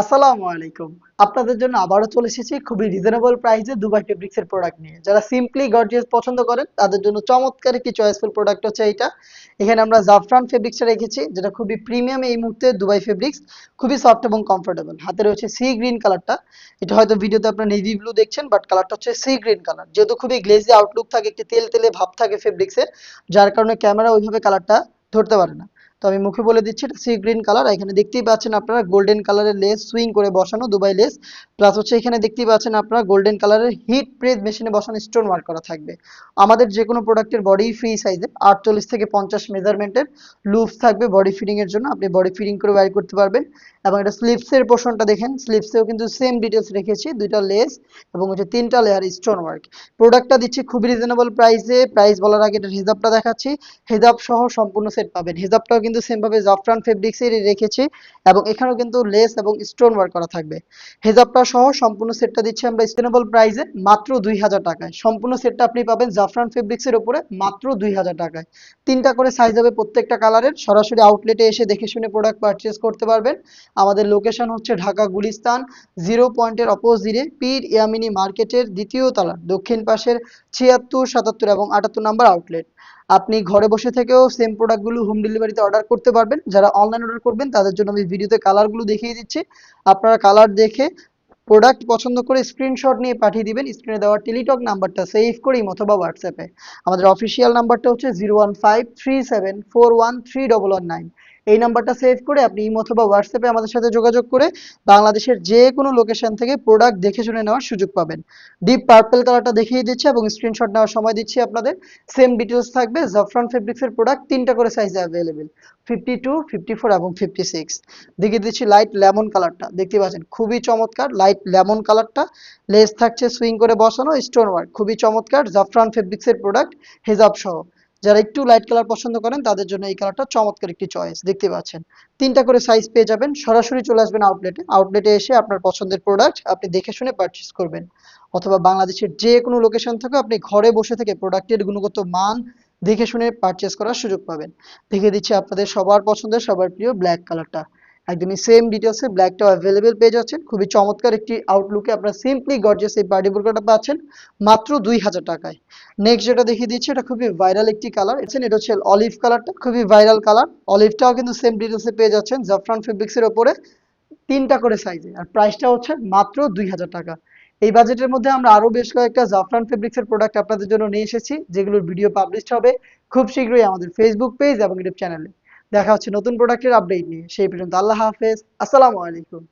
আসসালামু আলাইকুম। আপনাদের জন্য আবারও চলে এসেছি খুবই রিজনেবল প্রাইসে দুবাই ফেব্রিক্সের প্রোডাক্ট নিয়ে। যারা সিম্পলি গর্জিয়াস পছন্দ করেন, তাদের জন্য চমৎকার একটি চয়েসফুল প্রোডাক্ট হচ্ছে এইটা। এখানে আমরা জাফরান ফেব্রিক্সটা রেখেছি, যেটা খুবই প্রিমিয়াম এই মুহূর্তে দুবাই ফেব্রিক্স খুবই সফট এবং কমফোর্টেবল হাতে রয়েছে সি গ্রিন কালারটা এটা হয়তো ভিডিওতে আপনার নেভি ব্লু দেখছেন বাট কালারটা হচ্ছে সি গ্রিন কালার যেহেতু খুবই গ্লেজি আউটলুক থাকে, একটি তেল তেলে ভাব থাকে ফেব্রিক্সের যার কারণে ক্যামেরা ওইভাবে কালারটা ধরতে পারে না। তো আমি মুখে বলে দিচ্ছি, এটা সি গ্রিন কালার এখানে দেখতেই পাচ্ছেন আপনারা গোল্ডেন কালারের লেস সুইং করে বসানো দুবাই লেস প্লাস হচ্ছে এখানে দেখতেই পাচ্ছেন আপনারা গোল্ডেন কালারের হিট প্রেস মেশিনে বসানো স্টোন ওয়ার্ক করা থাকবে। আমাদের যে কোনো প্রোডাক্টের বডি ফ্রি সাইজে আটচল্লিশ থেকে পঞ্চাশ মেজারমেন্টের লুপস থাকবে বডি ফিটিং এর জন্য, আপনি বডি ফিটিং করে ওয়ার করতে পারবেন। এবং এটা স্লিপসের পোর্শনটা দেখেন স্লিপসেও কিন্তু সেম ডিটেলস রেখেছি, দুইটা লেস এবং হচ্ছে তিনটা লেয়ার স্টোন ওয়ার্ক প্রোডাক্টটা দিচ্ছি খুবই রিজনেবল প্রাইসে প্রাইস বলার আগে এটা হিজাবটা দেখাচ্ছি। হেজাব সহ সম্পূর্ণ সেট পাবেন। হেজাবটাও কিন্তু সেম ভাবে জাফরান ফেব্রিক্সের রেখেছি এবং এখানেও কিন্তু লেস এবং স্টোন ওয়ার্ক করা থাকবে। হেজাবটা সহ সম্পূর্ণ সেটটা দিচ্ছি আমরা রিজনেবল প্রাইসে মাত্র দুই হাজার টাকায়। সম্পূর্ণ সেটটা আপনি পাবেন জাফরান ফেব্রিক্সের উপরে মাত্র দুই হাজার টাকায়। তিনটা করে সাইজ হবে প্রত্যেকটা কালারের সরাসরি আউটলেটে এসে দেখে শুনে প্রোডাক্ট পারচেস করতে পারবেন। আমাদের লোকেশন হচ্ছে ঢাকা গুলিস্তান জিরো পয়েন্টের অপোজিটে পীর ইয়ামিনী মার্কেটের দ্বিতীয় তলা, দক্ষিণ পাশের ছিয়াত্তর, সাতাত্তর এবং আটাত্তর নাম্বার আউটলেট আপনি ঘরে বসে থেকেও সেম প্রোডাক্টগুলো হোম ডেলিভারিতে অর্ডার করতে পারবেন। যারা অনলাইন অর্ডার করবেন, তাদের জন্য আমি ভিডিওতে কালারগুলো দেখিয়ে দিচ্ছি। আপনারা কালার দেখে প্রোডাক্ট পছন্দ করে স্ক্রিনশট নিয়ে পাঠিয়ে দিবেন। স্ক্রিনে দেওয়া টেলিটক নাম্বারটা সেভ করেই অথবা হোয়াটসঅ্যাপে আমাদের অফিসিয়াল নাম্বারটা হচ্ছে zero one five three seven four one three double one nine এই নাম্বারটা সেভ করে আপনি ইমো অথবা হোয়াটসঅ্যাপে আমাদের সাথে যোগাযোগ করে বাংলাদেশের যে কোনো লোকেশন থেকে প্রোডাক্ট দেখে শুনে নেওয়ার সুযোগ পাবেন। ডিপ পার্পল কালারটা দেখিয়ে দিচ্ছি এবং স্ক্রিনশট নেওয়ার সময় দিচ্ছি আপনাদের। সেম ডিটেলস থাকবে জাফরান ফেব্রিক্সের প্রোডাক্ট তিনটা করে সাইজে available fifty two fifty four এবং ফিফটি সিক্স দেখিয়ে দিচ্ছি লাইট লেমন কালারটা দেখতে পাচ্ছেন খুবই চমৎকার লাইট লেমন কালারটা লেস থাকছে সুইং করে বসানো স্টোন ওয়ার্ক খুবই চমৎকার জাফরান ফেব্রিক্সের প্রোডাক্ট হেজাব সহ। যারা একটু লাইট কালার পছন্দ করেন, তাদের জন্য এই কালারটা চমৎকার একটি চয়েস দেখতে পাচ্ছেন। তিনটা করে সাইজ পেয়ে যাবেন, সরাসরি চলে আসবেন আউটলেটে আউটলেটে এসে আপনার পছন্দের প্রোডাক্ট আপনি দেখে শুনে পারচেস করবেন। অথবা বাংলাদেশের যে কোনো লোকেশন থেকে আপনি ঘরে বসে থেকে প্রোডাক্টের গুণগত মান দেখে শুনে পারচেস করার সুযোগ পাবেন। দেখে দিচ্ছি আপনাদের সবার পছন্দের, সবার প্রিয় ব্ল্যাক কালারটা একদমই সেম ডিটেলসে ব্ল্যাকটাও অ্যাভেলেবেল পেয়ে যাচ্ছেন। খুবই চমৎকার একটি আউটলুকে আপনারা সিম্পলি গর্জিয়াস এই পার্টি বোরকাটা পাচ্ছেন মাত্র দুই হাজার টাকায়। নেক্সট যেটা দেখিয়ে দিচ্ছি, এটা খুবই ভাইরাল একটি কালার এটা হচ্ছে অলিভ কালারটা খুবই ভাইরাল কালার অলিভটাও কিন্তু সেম ডিটেলসে পেয়ে যাচ্ছেন। জাফরান ফেব্রিক্সের ওপরে তিনটা করে সাইজে আর প্রাইসটা হচ্ছে মাত্র দুই হাজার টাকা। এই বাজেটের মধ্যে আমরা আরও বেশ কয়েকটা জাফরান ফেব্রিক্সের প্রোডাক্ট আপনাদের জন্য নিয়ে এসেছি, যেগুলোর ভিডিও পাবলিশড হবে খুব শীঘ্রই আমাদের ফেসবুক পেজ এবং ইউটিউব চ্যানেলে দেখা হচ্ছে নতুন প্রোডাক্টের আপডেট নিয়ে। সেই পর্যন্ত আল্লাহ হাফেজ। আসসালামু আলাইকুম।